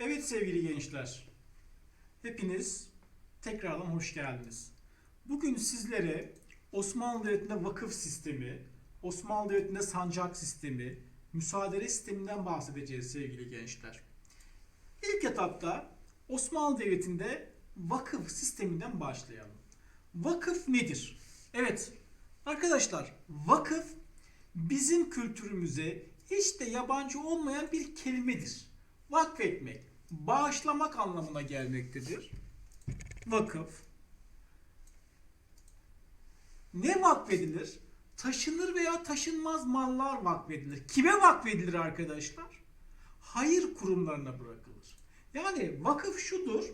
Evet sevgili gençler, hepiniz tekrardan hoş geldiniz. Bugün sizlere Osmanlı Devleti'nde vakıf sistemi, Osmanlı Devleti'nde sancak sistemi, müsaade sisteminden bahsedeceğiz sevgili gençler. İlk etapta Osmanlı Devleti'nde vakıf sisteminden başlayalım. Vakıf nedir? Evet arkadaşlar vakıf bizim kültürümüze hiç de yabancı olmayan bir kelimedir. Vakfetmek, bağışlamak anlamına gelmektedir. Vakıf. Ne vakfedilir? Taşınır veya taşınmaz mallar vakfedilir. Kime vakfedilir arkadaşlar? Hayır kurumlarına bırakılır. Yani vakıf şudur.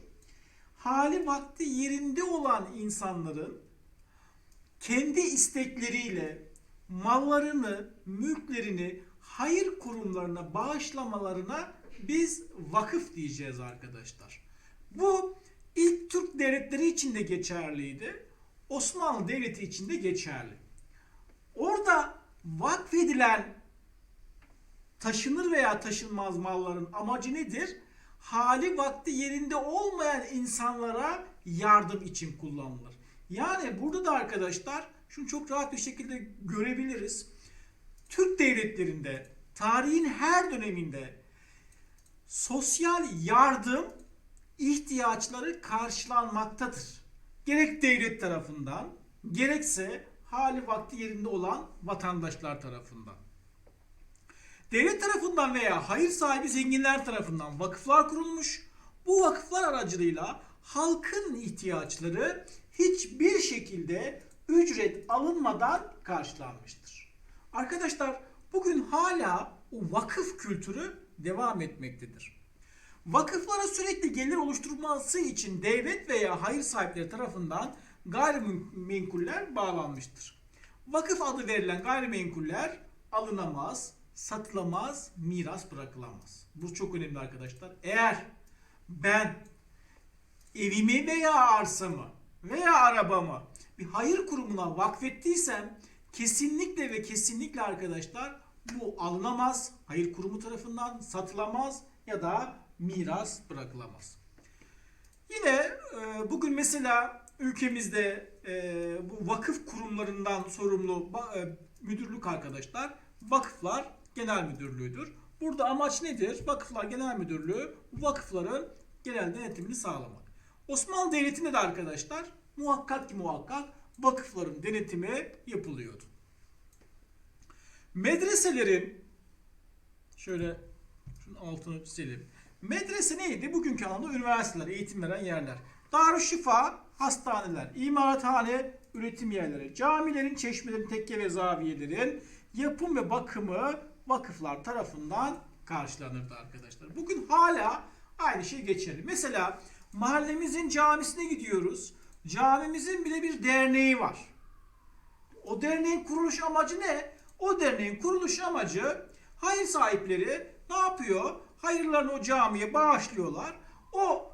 Hali vakti yerinde olan insanların kendi istekleriyle mallarını, mülklerini hayır kurumlarına bağışlamalarına biz vakıf diyeceğiz arkadaşlar. Bu ilk Türk devletleri için de geçerliydi. Osmanlı Devleti için de geçerli. Orada vakfedilen taşınır veya taşınmaz malların amacı nedir? Hali vakti yerinde olmayan insanlara yardım için kullanılır. Yani burada da arkadaşlar şunu çok rahat bir şekilde görebiliriz. Türk devletlerinde tarihin her döneminde sosyal yardım ihtiyaçları karşılanmaktadır. Gerek devlet tarafından gerekse hali vakti yerinde olan vatandaşlar tarafından. Devlet tarafından veya hayır sahibi zenginler tarafından vakıflar kurulmuş. Bu vakıflar aracılığıyla halkın ihtiyaçları hiçbir şekilde ücret alınmadan karşılanmıştır. Arkadaşlar bugün hala o vakıf kültürü devam etmektedir. Vakıflara sürekli gelir oluşturması için devlet veya hayır sahipleri tarafından gayrimenkuller bağlanmıştır. Vakıf adı verilen gayrimenkuller alınamaz, satılamaz, miras bırakılamaz. Bu çok önemli arkadaşlar. Eğer ben evimi veya arsamı veya arabamı bir hayır kurumuna vakfettiysem kesinlikle ve kesinlikle arkadaşlar bu alınamaz, hayır kurumu tarafından satılamaz ya da miras bırakılamaz. Yine e, bugün mesela ülkemizde e, bu vakıf kurumlarından sorumlu e, müdürlük arkadaşlar vakıflar genel müdürlüğüdür. Burada amaç nedir? Vakıflar genel müdürlüğü vakıfların genel denetimini sağlamak. Osmanlı Devleti'nde de arkadaşlar muhakkak ki muhakkak vakıfların denetimi yapılıyordu. Medreselerin şöyle şunun altını çizelim. Medrese neydi? Bugünkü anlamda üniversiteler, eğitim veren yerler. Darüşşifa, hastaneler, imarathane, üretim yerleri, camilerin, çeşmelerin, tekke ve zaviyelerin yapım ve bakımı vakıflar tarafından karşılanırdı arkadaşlar. Bugün hala aynı şey geçerli. Mesela mahallemizin camisine gidiyoruz. Camimizin bile bir derneği var. O derneğin kuruluş amacı ne? O derneğin kuruluş amacı hayır sahipleri ne yapıyor? Hayırlarını o camiye bağışlıyorlar. O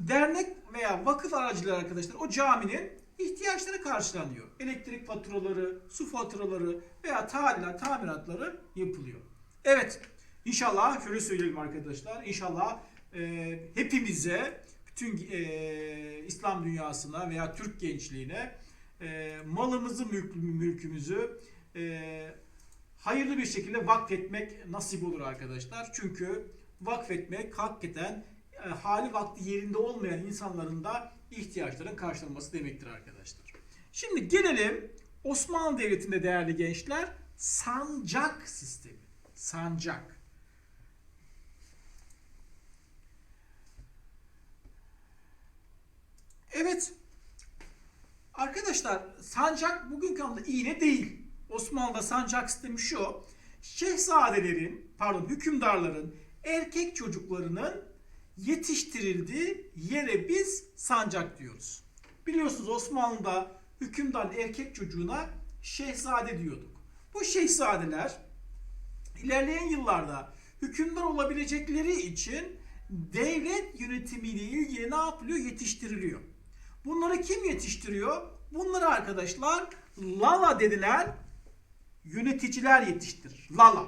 dernek veya vakıf aracıları arkadaşlar o caminin ihtiyaçları karşılanıyor. Elektrik faturaları, su faturaları veya tadilat, tamiratları yapılıyor. Evet, inşallah şöyle söyleyelim arkadaşlar. İnşallah e, hepimize, bütün e, İslam dünyasına veya Türk gençliğine e, malımızı, mülk, mülkümüzü e, hayırlı bir şekilde vakfetmek nasip olur arkadaşlar. Çünkü vakfetmek hakikaten e, hali vakti yerinde olmayan insanların da ihtiyaçların karşılanması demektir arkadaşlar. Şimdi gelelim Osmanlı Devleti'nde değerli gençler sancak sistemi. Sancak. Evet. Arkadaşlar sancak bugünkü anlamda iğne değil. Osmanlı'da sancak sistemi şu. Şehzadelerin, pardon hükümdarların erkek çocuklarının yetiştirildiği yere biz sancak diyoruz. Biliyorsunuz Osmanlı'da hükümdarın erkek çocuğuna şehzade diyorduk. Bu şehzadeler ilerleyen yıllarda hükümdar olabilecekleri için devlet yönetimiyle ilgili ne yapılıyor? Yetiştiriliyor. Bunları kim yetiştiriyor? Bunları arkadaşlar Lala dedilen yöneticiler yetiştirir. Lala.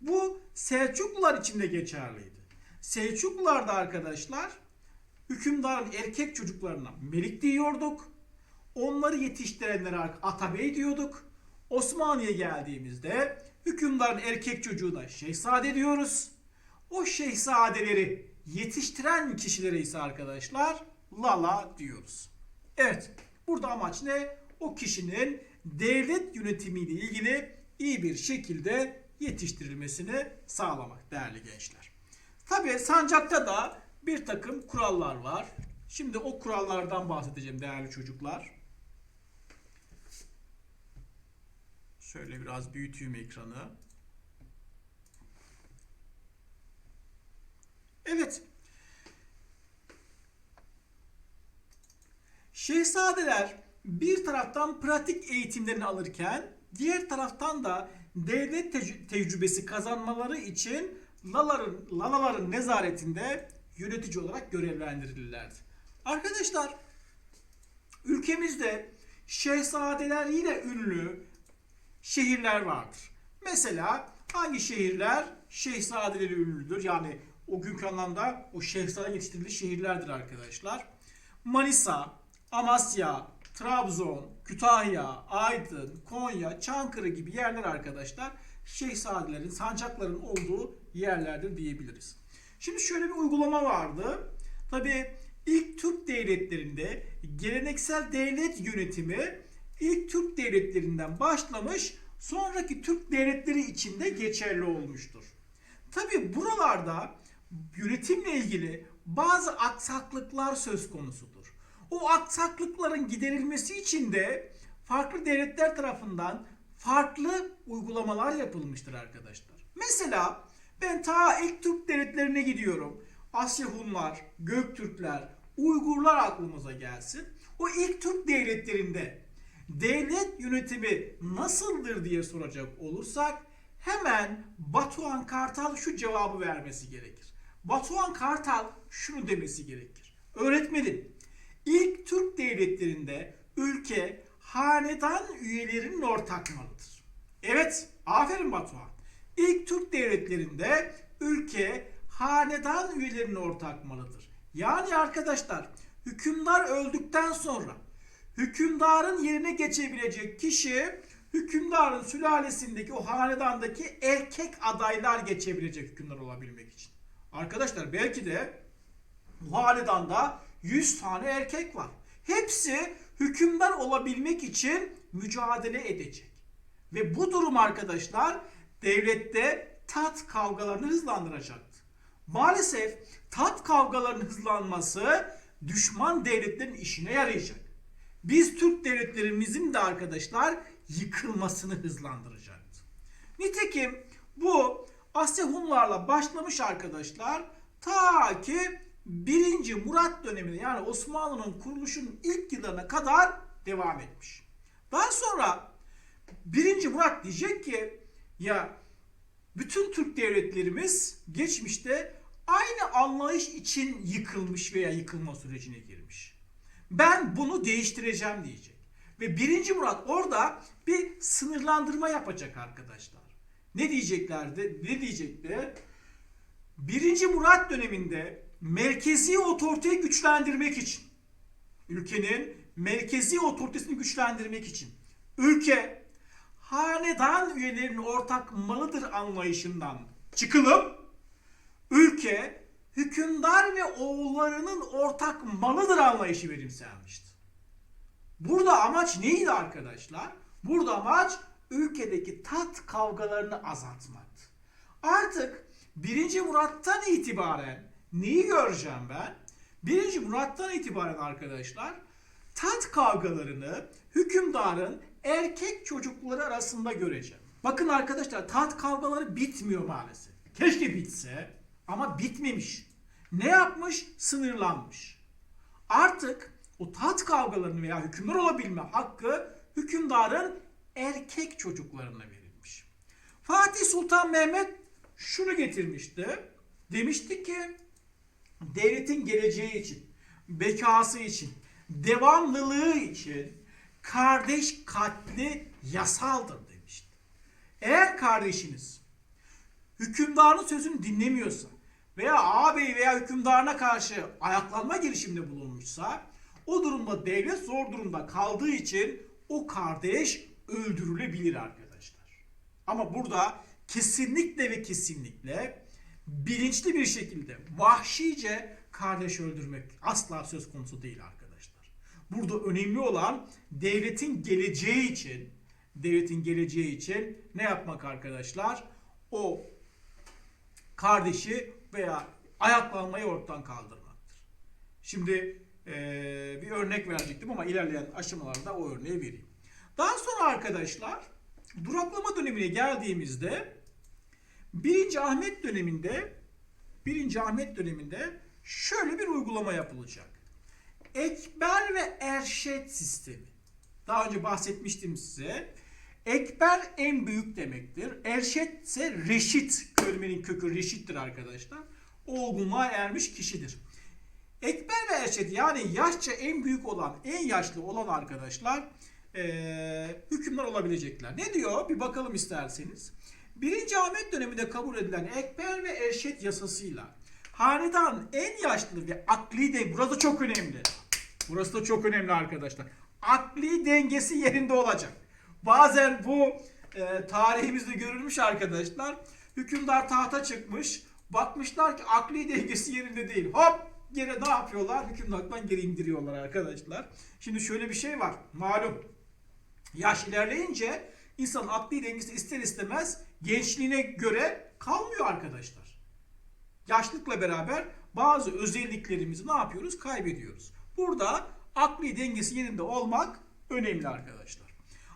Bu Selçuklular için de geçerliydi. Selçuklularda arkadaşlar hükümdarın erkek çocuklarına melik diyorduk. Onları yetiştirenlere atabey diyorduk. Osmanlı'ya geldiğimizde hükümdarın erkek çocuğuna şehzade diyoruz. O şehzadeleri yetiştiren kişilere ise arkadaşlar lala diyoruz. Evet burada amaç ne? O kişinin devlet yönetimiyle ilgili iyi bir şekilde yetiştirilmesini sağlamak değerli gençler. Tabi sancakta da bir takım kurallar var. Şimdi o kurallardan bahsedeceğim değerli çocuklar. Şöyle biraz büyüteyim ekranı. Evet. Şehzadeler bir taraftan pratik eğitimlerini alırken diğer taraftan da devlet tec- tecrübesi kazanmaları için lalaların, lalaların nezaretinde yönetici olarak görevlendirilirlerdi. Arkadaşlar ülkemizde şehzadeleriyle ünlü şehirler vardır. Mesela hangi şehirler şehzadeleri ünlüdür? Yani o günkü anlamda o şehzade yetiştirilmiş şehirlerdir arkadaşlar. Manisa, Amasya, Trabzon, Kütahya, Aydın, Konya, Çankırı gibi yerler arkadaşlar şehzadelerin, sancakların olduğu yerlerdir diyebiliriz. Şimdi şöyle bir uygulama vardı. Tabi ilk Türk devletlerinde geleneksel devlet yönetimi ilk Türk devletlerinden başlamış sonraki Türk devletleri içinde geçerli olmuştur. Tabi buralarda yönetimle ilgili bazı aksaklıklar söz konusudur. O aksaklıkların giderilmesi için de farklı devletler tarafından farklı uygulamalar yapılmıştır arkadaşlar. Mesela ben ta ilk Türk devletlerine gidiyorum. Asya Hunlar, Göktürkler, Uygurlar aklımıza gelsin. O ilk Türk devletlerinde devlet yönetimi nasıldır diye soracak olursak hemen Batuhan Kartal şu cevabı vermesi gerekir. Batuhan Kartal şunu demesi gerekir. Öğretmenim, ilk Türk devletlerinde ülke hanedan üyelerinin ortak malıdır. Evet, aferin Batuhan. İlk Türk devletlerinde ülke hanedan üyelerinin ortak malıdır. Yani arkadaşlar hükümdar öldükten sonra hükümdarın yerine geçebilecek kişi hükümdarın sülalesindeki o hanedandaki erkek adaylar geçebilecek hükümdar olabilmek için. Arkadaşlar belki de bu hanedanda 100 tane erkek var. Hepsi hükümdar olabilmek için mücadele edecek. Ve bu durum arkadaşlar devlette tat kavgalarını hızlandıracaktı. Maalesef tat kavgalarının hızlanması düşman devletlerin işine yarayacak. Biz Türk devletlerimizin de arkadaşlar yıkılmasını hızlandıracaktı. Nitekim bu Asya Hunlarla başlamış arkadaşlar ta ki 1. Murat dönemine yani Osmanlı'nın kuruluşunun ilk yıllarına kadar devam etmiş. Daha sonra 1. Murat diyecek ki ya bütün Türk devletlerimiz geçmişte aynı anlayış için yıkılmış veya yıkılma sürecine girmiş. Ben bunu değiştireceğim diyecek. Ve 1. Murat orada bir sınırlandırma yapacak arkadaşlar. Ne diyeceklerdi? Ne diyecekti? 1. Murat döneminde merkezi otoriteyi güçlendirmek için ülkenin merkezi otoritesini güçlendirmek için ülke hanedan üyelerinin ortak malıdır anlayışından çıkılıp ülke hükümdar ve oğullarının ortak malıdır anlayışı benimsenmişti. Burada amaç neydi arkadaşlar? Burada amaç ülkedeki tat kavgalarını azaltmaktı. Artık 1. Murat'tan itibaren neyi göreceğim ben? 1. Murat'tan itibaren arkadaşlar tat kavgalarını hükümdarın erkek çocukları arasında göreceğim. Bakın arkadaşlar tat kavgaları bitmiyor maalesef. Keşke bitse ama bitmemiş. Ne yapmış? Sınırlanmış. Artık o tat kavgalarını veya hükümdar olabilme hakkı hükümdarın erkek çocuklarına verilmiş. Fatih Sultan Mehmet şunu getirmişti. Demişti ki devletin geleceği için, bekası için, devamlılığı için kardeş katli yasaldır demişti. Eğer kardeşiniz hükümdarın sözünü dinlemiyorsa veya ağabey veya hükümdarına karşı ayaklanma girişiminde bulunmuşsa o durumda devlet zor durumda kaldığı için o kardeş öldürülebilir arkadaşlar. Ama burada kesinlikle ve kesinlikle bilinçli bir şekilde vahşice kardeş öldürmek asla söz konusu değil arkadaşlar. Burada önemli olan devletin geleceği için devletin geleceği için ne yapmak arkadaşlar? O kardeşi veya ayaklanmayı ortadan kaldırmaktır. Şimdi eee, bir örnek verecektim ama ilerleyen aşamalarda o örneği vereyim. Daha sonra arkadaşlar duraklama dönemine geldiğimizde 1. Ahmet döneminde 1. Ahmet döneminde şöyle bir uygulama yapılacak. Ekber ve Erşet sistemi. Daha önce bahsetmiştim size. Ekber en büyük demektir. Erşet ise reşit. Kelimenin kökü reşittir arkadaşlar. Olgunluğa ermiş kişidir. Ekber ve Erşet yani yaşça en büyük olan, en yaşlı olan arkadaşlar eee hükümler olabilecekler. Ne diyor? Bir bakalım isterseniz. 1. Ahmet döneminde kabul edilen Ekber ve Erşet yasasıyla hanedan en yaşlı ve akli de burası çok önemli. Burası da çok önemli arkadaşlar. Akli dengesi yerinde olacak. Bazen bu e, tarihimizde görülmüş arkadaşlar. Hükümdar tahta çıkmış. Bakmışlar ki akli dengesi yerinde değil. Hop geri ne yapıyorlar? Hükümdardan geri indiriyorlar arkadaşlar. Şimdi şöyle bir şey var. Malum yaş ilerleyince insanın akli dengesi ister istemez gençliğine göre kalmıyor arkadaşlar. Yaşlıkla beraber bazı özelliklerimizi ne yapıyoruz? Kaybediyoruz. Burada akli dengesi yerinde olmak önemli arkadaşlar.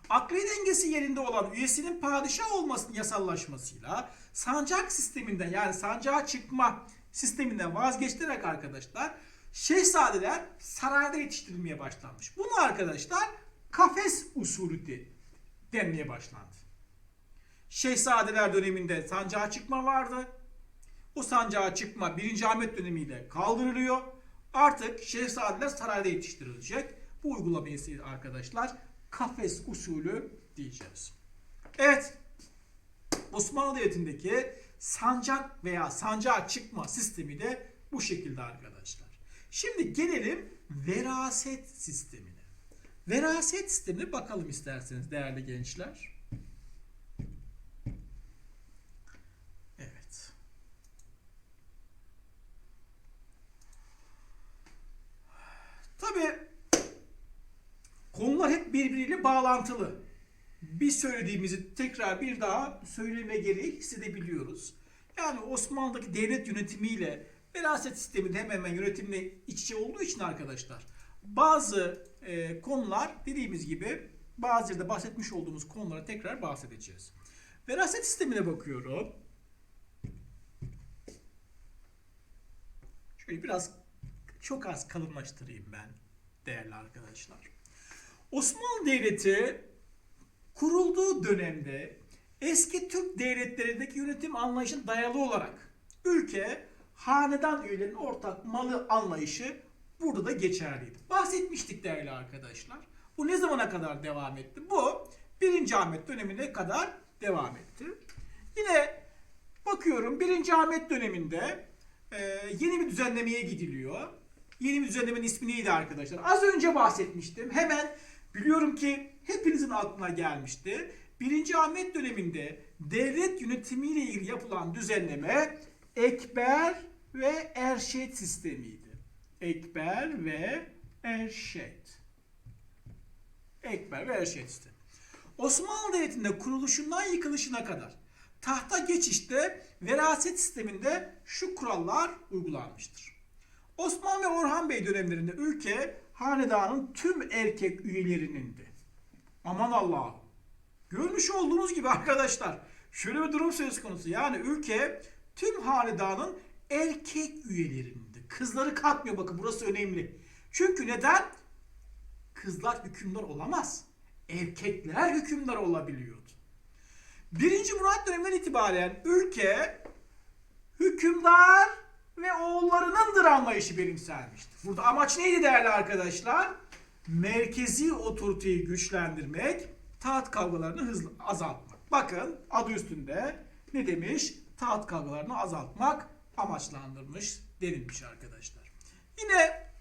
Akli dengesi yerinde olan üyesinin padişah olmasının yasallaşmasıyla sancak sisteminden yani sancağa çıkma sisteminden vazgeçilerek arkadaşlar şehzadeler sarayda yetiştirilmeye başlanmış. Bunu arkadaşlar kafes usulü de- denmeye başlandı. Şehzadeler döneminde sancağa çıkma vardı. O sancağa çıkma 1. Ahmet dönemiyle kaldırılıyor. Artık şehzadeler sarayda yetiştirilecek. Bu uygulamayı arkadaşlar kafes usulü diyeceğiz. Evet. Osmanlı Devleti'ndeki sancak veya sancağa çıkma sistemi de bu şekilde arkadaşlar. Şimdi gelelim veraset sistemine. Veraset sistemine bakalım isterseniz değerli gençler. Evet. Tabii konular hep birbiriyle bağlantılı. Bir söylediğimizi tekrar bir daha söyleme gereği hissedebiliyoruz. Yani Osmanlı'daki devlet yönetimiyle veraset sisteminin hemen hemen yönetimle iç içe olduğu için arkadaşlar bazı e, konular dediğimiz gibi bazı yerde bahsetmiş olduğumuz konulara tekrar bahsedeceğiz. Veraset sistemine bakıyorum. Şöyle biraz çok az kalınlaştırayım ben değerli arkadaşlar. Osmanlı Devleti kurulduğu dönemde eski Türk devletlerindeki yönetim anlayışına dayalı olarak ülke hanedan üyelerinin ortak malı anlayışı burada da geçerliydi. Bahsetmiştik değerli arkadaşlar. Bu ne zamana kadar devam etti? Bu 1. Ahmet dönemine kadar devam etti. Yine bakıyorum 1. Ahmet döneminde yeni bir düzenlemeye gidiliyor. Yeni düzenlemenin ismi neydi arkadaşlar? Az önce bahsetmiştim. Hemen biliyorum ki hepinizin aklına gelmişti. 1. Ahmet döneminde devlet yönetimiyle ilgili yapılan düzenleme Ekber ve Erşet sistemiydi. Ekber ve Erşet. Ekber ve Erşet sistemi. Osmanlı Devleti'nde kuruluşundan yıkılışına kadar tahta geçişte veraset sisteminde şu kurallar uygulanmıştır. Osman ve Orhan Bey dönemlerinde ülke hanedanın tüm erkek üyelerinin. Aman Allah'ım. Görmüş olduğunuz gibi arkadaşlar şöyle bir durum söz konusu. Yani ülke tüm hanedanın erkek üyelerinde. Kızları katmıyor bakın burası önemli. Çünkü neden? Kızlar hükümdar olamaz. Erkekler hükümdar olabiliyordu. Birinci Murat döneminden itibaren ülke hükümdar ve oğullarınındır anlayışı benimsenmiştir. Burada amaç neydi değerli arkadaşlar? Merkezi otoriteyi güçlendirmek, taht kavgalarını hızlı azaltmak. Bakın adı üstünde ne demiş? Taht kavgalarını azaltmak amaçlandırmış denilmiş arkadaşlar. Yine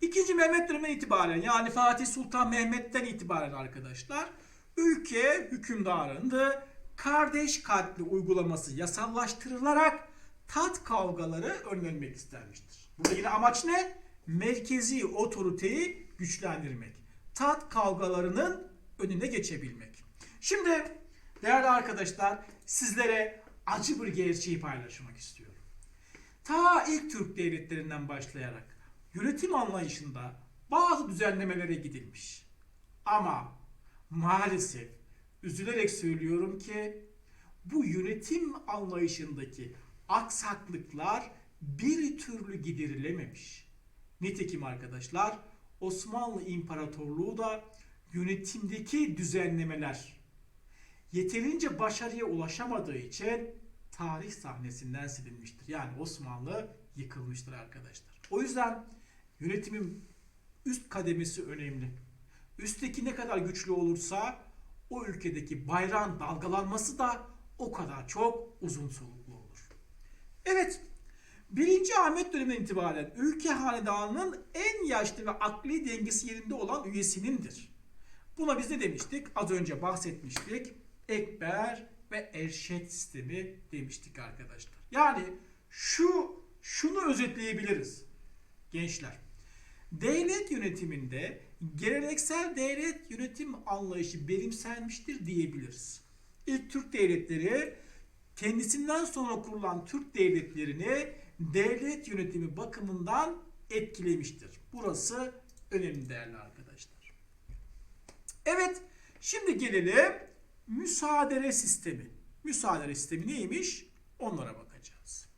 İkinci Mehmet döneminden itibaren yani Fatih Sultan Mehmet'ten itibaren arkadaşlar ülke hükümdarında kardeş katli uygulaması yasallaştırılarak tat kavgaları önlenmek istenmiştir. Burada yine amaç ne? Merkezi otoriteyi güçlendirmek. Tat kavgalarının önüne geçebilmek. Şimdi değerli arkadaşlar sizlere acı bir gerçeği paylaşmak istiyorum. Ta ilk Türk devletlerinden başlayarak yönetim anlayışında bazı düzenlemelere gidilmiş. Ama maalesef üzülerek söylüyorum ki bu yönetim anlayışındaki aksaklıklar bir türlü giderilememiş. Nitekim arkadaşlar Osmanlı İmparatorluğu da yönetimdeki düzenlemeler yeterince başarıya ulaşamadığı için tarih sahnesinden silinmiştir. Yani Osmanlı yıkılmıştır arkadaşlar. O yüzden yönetimin üst kademesi önemli. Üstteki ne kadar güçlü olursa o ülkedeki bayrağın dalgalanması da o kadar çok uzun soluklu. Evet, 1. Ahmet döneminden itibaren ülke hanedanının en yaşlı ve akli dengesi yerinde olan üyesinindir. Buna biz ne demiştik? Az önce bahsetmiştik. Ekber ve Erşet sistemi demiştik arkadaşlar. Yani şu şunu özetleyebiliriz gençler. Devlet yönetiminde geleneksel devlet yönetim anlayışı benimsenmiştir diyebiliriz. İlk Türk devletleri kendisinden sonra kurulan Türk devletlerini devlet yönetimi bakımından etkilemiştir. Burası önemli değerli arkadaşlar. Evet, şimdi gelelim müsaadele sistemi. Müsaadele sistemi neymiş? Onlara bakacağız.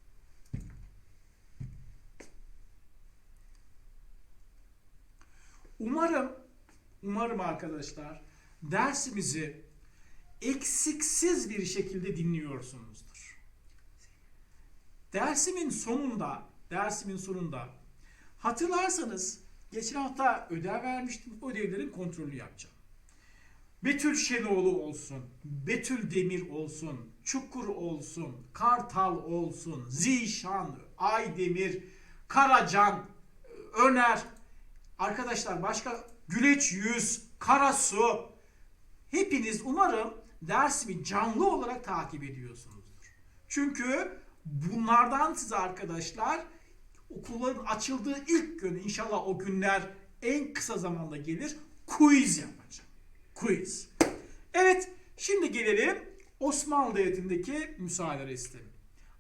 Umarım, umarım arkadaşlar dersimizi eksiksiz bir şekilde dinliyorsunuzdur. Dersimin sonunda, dersimin sonunda hatırlarsanız geçen hafta ödev vermiştim. Ödevlerin kontrolü yapacağım. Betül Şenoğlu olsun, Betül Demir olsun, Çukur olsun, Kartal olsun, Zişan, Aydemir, Karacan, Öner, arkadaşlar başka Güleç Yüz, Karasu, hepiniz umarım dersimi canlı olarak takip ediyorsunuzdur. Çünkü bunlardan size arkadaşlar okulların açıldığı ilk gün inşallah o günler en kısa zamanda gelir quiz yapacağım. Quiz. Evet şimdi gelelim Osmanlı Devleti'ndeki müsaade sistemi.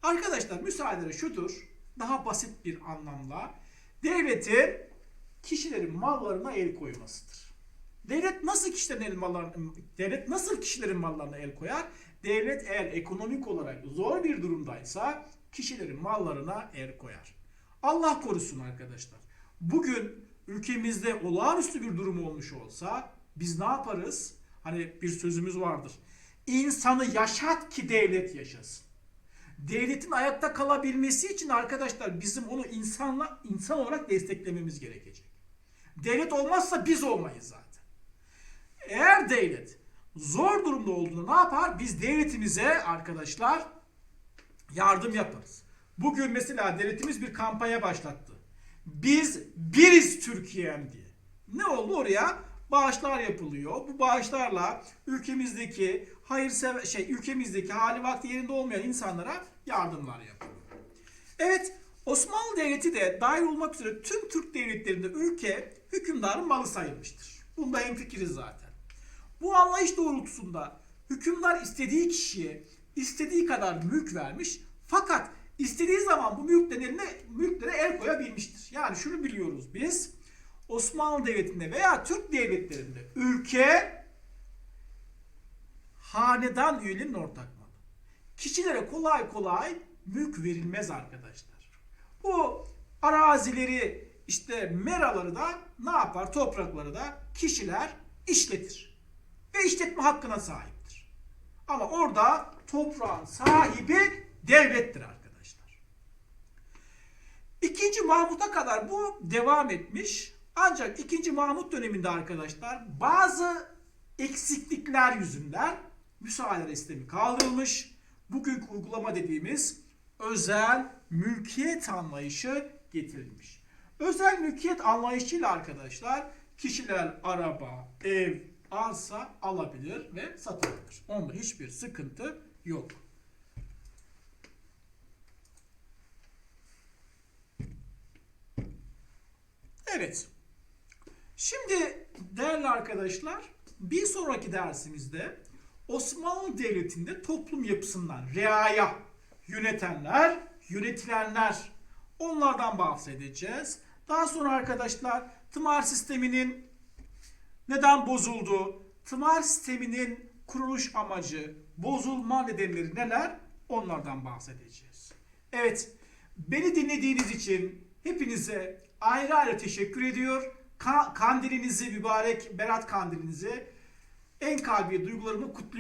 Arkadaşlar müsaade şudur. Daha basit bir anlamda devletin kişilerin mallarına el koymasıdır. Devlet nasıl kişilerin el mallarına, devlet nasıl kişilerin mallarına el koyar? Devlet eğer ekonomik olarak zor bir durumdaysa kişilerin mallarına el koyar. Allah korusun arkadaşlar. Bugün ülkemizde olağanüstü bir durum olmuş olsa biz ne yaparız? Hani bir sözümüz vardır. İnsanı yaşat ki devlet yaşasın. Devletin ayakta kalabilmesi için arkadaşlar bizim onu insanla insan olarak desteklememiz gerekecek. Devlet olmazsa biz olmayız zaten. Eğer devlet zor durumda olduğunda ne yapar? Biz devletimize arkadaşlar yardım yaparız. Bugün mesela devletimiz bir kampanya başlattı. Biz biriz Türkiye'm diye. Ne oldu oraya? Bağışlar yapılıyor. Bu bağışlarla ülkemizdeki hayırsever şey ülkemizdeki hali vakti yerinde olmayan insanlara yardımlar yapılıyor. Evet Osmanlı Devleti de dahil olmak üzere tüm Türk devletlerinde ülke hükümdarın malı sayılmıştır. Bunda hemfikiriz zaten. Bu anlayış doğrultusunda hükümdar istediği kişiye istediği kadar mülk vermiş fakat istediği zaman bu mülklerine, mülklere el koyabilmiştir. Yani şunu biliyoruz biz Osmanlı Devleti'nde veya Türk devletlerinde ülke hanedan üyelerinin ortak malı. Kişilere kolay kolay mülk verilmez arkadaşlar. Bu arazileri işte meraları da ne yapar? Toprakları da kişiler işletir. Ve işletme hakkına sahiptir. Ama orada toprağın sahibi devlettir arkadaşlar. İkinci Mahmut'a kadar bu devam etmiş. Ancak ikinci Mahmut döneminde arkadaşlar bazı eksiklikler yüzünden müsaade sistemi kaldırılmış. Bugünkü uygulama dediğimiz özel mülkiyet anlayışı getirilmiş. Özel mülkiyet anlayışıyla arkadaşlar kişiler araba, ev, arsa alabilir ve satabilir. Onda hiçbir sıkıntı yok. Evet. Şimdi değerli arkadaşlar bir sonraki dersimizde Osmanlı Devleti'nde toplum yapısından reaya yönetenler, yönetilenler onlardan bahsedeceğiz. Daha sonra arkadaşlar tımar sisteminin neden bozulduğu, tımar sisteminin kuruluş amacı, bozulma nedenleri neler onlardan bahsedeceğiz. Evet, beni dinlediğiniz için hepinize ayrı ayrı teşekkür ediyor. Ka- kandilinizi, mübarek Berat kandilinizi en kalbi duygularımı kutluyorum.